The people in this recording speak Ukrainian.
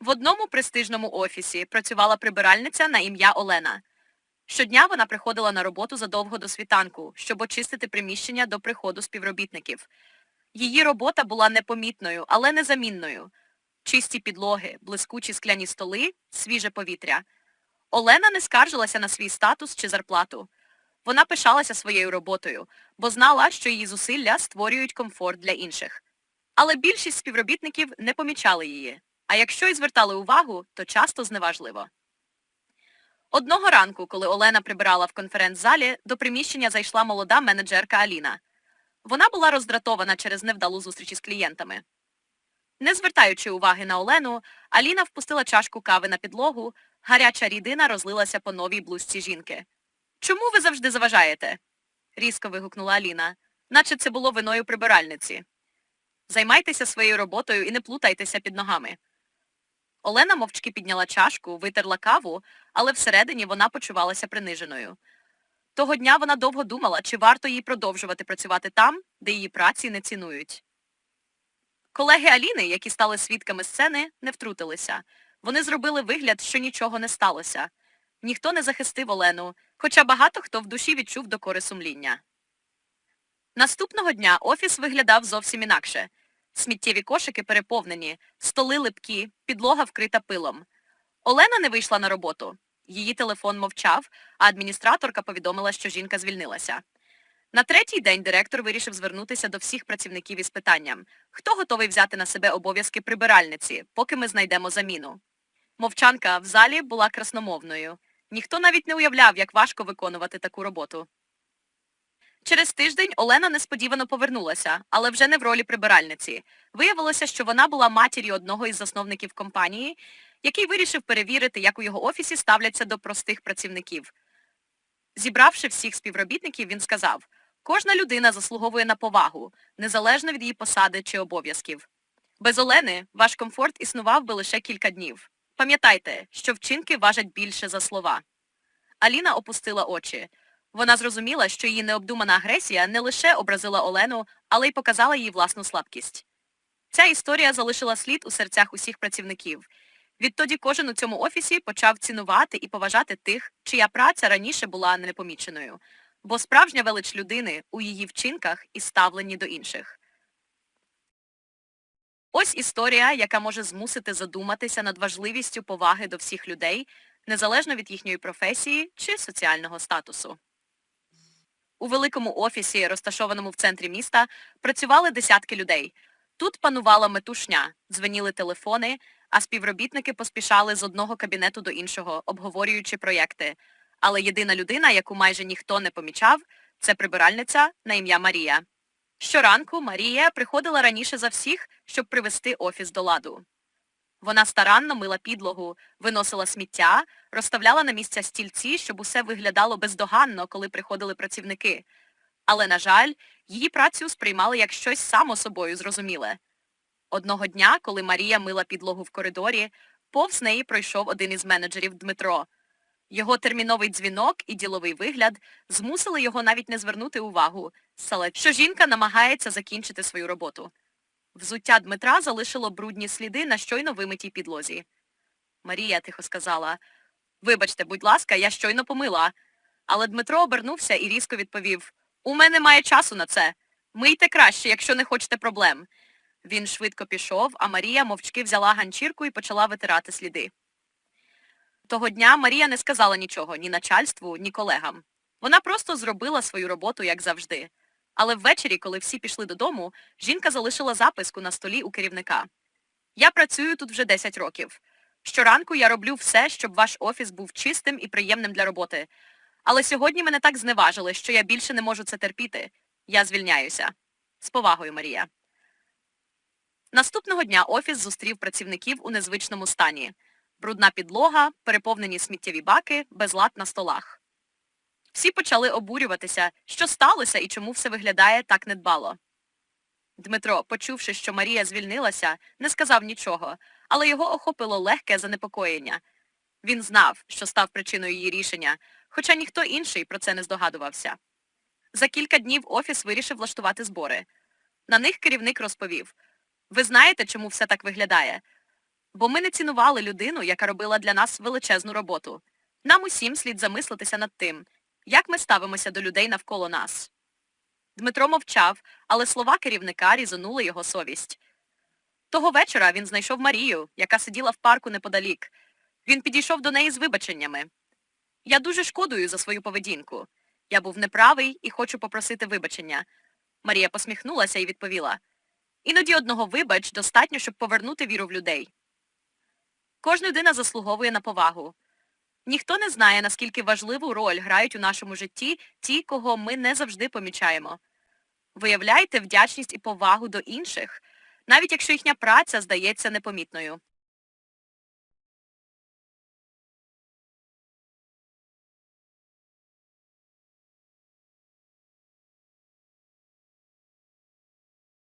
В одному престижному офісі працювала прибиральниця на ім'я Олена. Щодня вона приходила на роботу задовго до світанку, щоб очистити приміщення до приходу співробітників. Її робота була непомітною, але незамінною. Чисті підлоги, блискучі скляні столи, свіже повітря. Олена не скаржилася на свій статус чи зарплату. Вона пишалася своєю роботою, бо знала, що її зусилля створюють комфорт для інших. Але більшість співробітників не помічали її, а якщо й звертали увагу, то часто зневажливо. Одного ранку, коли Олена прибирала в конференц-залі, до приміщення зайшла молода менеджерка Аліна. Вона була роздратована через невдалу зустріч із клієнтами. Не звертаючи уваги на Олену, Аліна впустила чашку кави на підлогу, гаряча рідина розлилася по новій блузці жінки. Чому ви завжди заважаєте? різко вигукнула Аліна, наче це було виною прибиральниці. Займайтеся своєю роботою і не плутайтеся під ногами. Олена мовчки підняла чашку, витерла каву, але всередині вона почувалася приниженою. Того дня вона довго думала, чи варто їй продовжувати працювати там, де її праці не цінують. Колеги Аліни, які стали свідками сцени, не втрутилися. Вони зробили вигляд, що нічого не сталося. Ніхто не захистив Олену, хоча багато хто в душі відчув докори сумління. Наступного дня офіс виглядав зовсім інакше. Сміттєві кошики переповнені, столи липкі, підлога вкрита пилом. Олена не вийшла на роботу. Її телефон мовчав, а адміністраторка повідомила, що жінка звільнилася. На третій день директор вирішив звернутися до всіх працівників із питанням, хто готовий взяти на себе обов'язки прибиральниці, поки ми знайдемо заміну. Мовчанка в залі була красномовною. Ніхто навіть не уявляв, як важко виконувати таку роботу. Через тиждень Олена несподівано повернулася, але вже не в ролі прибиральниці. Виявилося, що вона була матір'ю одного із засновників компанії, який вирішив перевірити, як у його офісі ставляться до простих працівників. Зібравши всіх співробітників, він сказав, кожна людина заслуговує на повагу, незалежно від її посади чи обов'язків. Без Олени ваш комфорт існував би лише кілька днів. Пам'ятайте, що вчинки важать більше за слова. Аліна опустила очі. Вона зрозуміла, що її необдумана агресія не лише образила Олену, але й показала їй власну слабкість. Ця історія залишила слід у серцях усіх працівників. Відтоді кожен у цьому офісі почав цінувати і поважати тих, чия праця раніше була непоміченою, бо справжня велич людини у її вчинках і ставленні до інших. Ось історія, яка може змусити задуматися над важливістю поваги до всіх людей, незалежно від їхньої професії чи соціального статусу. У великому офісі, розташованому в центрі міста, працювали десятки людей. Тут панувала метушня, дзвеніли телефони, а співробітники поспішали з одного кабінету до іншого, обговорюючи проєкти. Але єдина людина, яку майже ніхто не помічав, це прибиральниця на ім'я Марія. Щоранку Марія приходила раніше за всіх, щоб привести офіс до ладу. Вона старанно мила підлогу, виносила сміття, розставляла на місця стільці, щоб усе виглядало бездоганно, коли приходили працівники. Але, на жаль, її працю сприймали як щось само собою зрозуміле. Одного дня, коли Марія мила підлогу в коридорі, повз неї пройшов один із менеджерів Дмитро. Його терміновий дзвінок і діловий вигляд змусили його навіть не звернути увагу, що жінка намагається закінчити свою роботу. Взуття Дмитра залишило брудні сліди на щойно вимитій підлозі. Марія тихо сказала, вибачте, будь ласка, я щойно помила. Але Дмитро обернувся і різко відповів, у мене немає часу на це. Мийте краще, якщо не хочете проблем. Він швидко пішов, а Марія мовчки взяла ганчірку і почала витирати сліди. Того дня Марія не сказала нічого ні начальству, ні колегам. Вона просто зробила свою роботу, як завжди. Але ввечері, коли всі пішли додому, жінка залишила записку на столі у керівника. Я працюю тут вже 10 років. Щоранку я роблю все, щоб ваш офіс був чистим і приємним для роботи. Але сьогодні мене так зневажили, що я більше не можу це терпіти. Я звільняюся. З повагою, Марія. Наступного дня офіс зустрів працівників у незвичному стані. Брудна підлога, переповнені сміттєві баки, безлад на столах. Всі почали обурюватися, що сталося і чому все виглядає так недбало. Дмитро, почувши, що Марія звільнилася, не сказав нічого, але його охопило легке занепокоєння. Він знав, що став причиною її рішення, хоча ніхто інший про це не здогадувався. За кілька днів офіс вирішив влаштувати збори. На них керівник розповів, ви знаєте, чому все так виглядає? Бо ми не цінували людину, яка робила для нас величезну роботу. Нам усім слід замислитися над тим, як ми ставимося до людей навколо нас. Дмитро мовчав, але слова керівника різонули його совість. Того вечора він знайшов Марію, яка сиділа в парку неподалік. Він підійшов до неї з вибаченнями. Я дуже шкодую за свою поведінку. Я був неправий і хочу попросити вибачення. Марія посміхнулася і відповіла. Іноді одного вибач достатньо, щоб повернути віру в людей. Кожна людина заслуговує на повагу. Ніхто не знає, наскільки важливу роль грають у нашому житті ті, кого ми не завжди помічаємо. Виявляйте вдячність і повагу до інших, навіть якщо їхня праця здається непомітною.